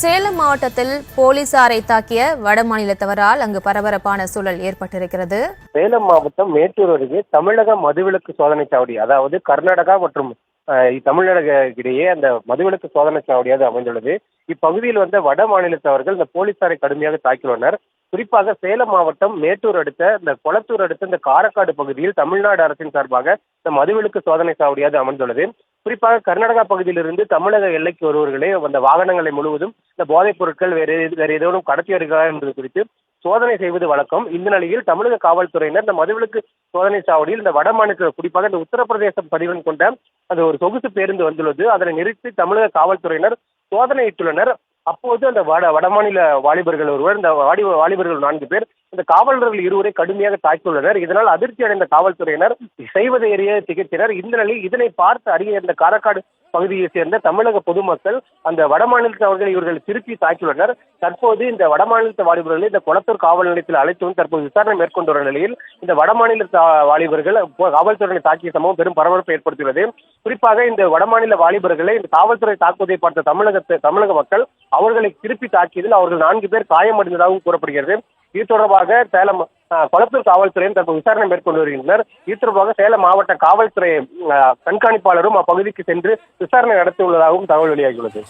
சேலம் மாவட்டத்தில் போலீசாரை தாக்கிய வடமாநிலத்தவரால் அங்கு பரபரப்பான சூழல் ஏற்பட்டிருக்கிறது. சேலம் மாவட்டம் மேட்டூர் அருகே தமிழக மதுவிலக்கு சோதனை சாவடி அதாவது கர்நாடகா மற்றும் தமிழக இடையே அந்த மதுவிலக்கு சோதனை சாவடியாக அமைந்துள்ளது. இப்பகுதியில் வந்த வட மாநிலத்தவர்கள் இந்த போலீசாரை கடுமையாக தாக்கியுள்ளனர். குறிப்பாக சேலம் மாவட்டம் மேட்டூர் அடுத்த இந்த கொளத்தூர் அடுத்த இந்த காரக்காடு பகுதியில் தமிழ்நாடு அரசின் சார்பாக இந்த மதுவிலக்கு சோதனை சாவடியாக அமைந்துள்ளது குறிப்பாக கர்நாடகா பகுதியிலிருந்து தமிழக எல்லைக்கு வருவர்களே அந்த வாகனங்களை முழுவதும் இந்த போதைப் பொருட்கள் வேறு வேறு ஏதோ கடத்தி வருகிறார் என்பது குறித்து சோதனை செய்வது வழக்கம். இந்த நிலையில் தமிழக காவல்துறையினர் இந்த மதுவிலக்கு சோதனை சாவடியில் இந்த வட மாநில குறிப்பாக இந்த உத்தரப்பிரதேசம் பதிவன் கொண்ட அந்த ஒரு சொகுசு பேருந்து வந்துள்ளது. அதனை நிறுத்தி தமிழக காவல்துறையினர் சோதனையிட்டுள்ளனர். அப்போது அந்த வட வடமாநில வாலிபர்கள் ஒருவர் இந்த வாடி வாலிபர்கள் நான்கு பேர் இந்த காவலர்கள் இருவரை கடுமையாக தாக்கியுள்ளனர். இதனால் அதிர்ச்சி அடைந்த காவல்துறையினர் செய்வதை எறிய திகைத்தனர் இந்த நிலையில் இதனை பார்த்து அறிய இந்த காரக்காடு பகுதியை சேர்ந்த தமிழக பொதுமக்கள் அந்த வடமாநிலத்தவர்கள் இவர்கள் திருப்பி தாக்கியுள்ளனர். தற்போது இந்த வடமாநிலத்த வாலிபர்களை இந்த குளத்தூர் காவல் நிலையத்தில் அழைத்து வந்து தற்போது விசாரணை மேற்கொண்டுள்ள நிலையில் இந்த வடமாநில வாலிபர்கள் காவல்துறையினை தாக்கிய சம்பவம் பெரும் பரபரப்பை ஏற்படுத்தியுள்ளது. குறிப்பாக இந்த வடமாநில வாலிபர்களை இந்த காவல்துறை தாக்குவதை பார்த்த தமிழகத்தை தமிழக மக்கள் அவர்களை திருப்பி தாக்கியதில் அவர்கள் நான்கு பேர் காயமடைந்ததாகவும் கூறப்படுகிறது. இது தொடர்பாக சேலம் கொளத்தூர் காவல்துறையின் தற்போது விசாரணை மேற்கொண்டு வருகின்றனர். இது தொடர்பாக சேலம் மாவட்ட காவல்துறை கண்காணிப்பாளரும் அப்பகுதிக்கு சென்று விசாரணை நடத்தியுள்ளதாகவும் தகவல் வெளியாகியுள்ளது.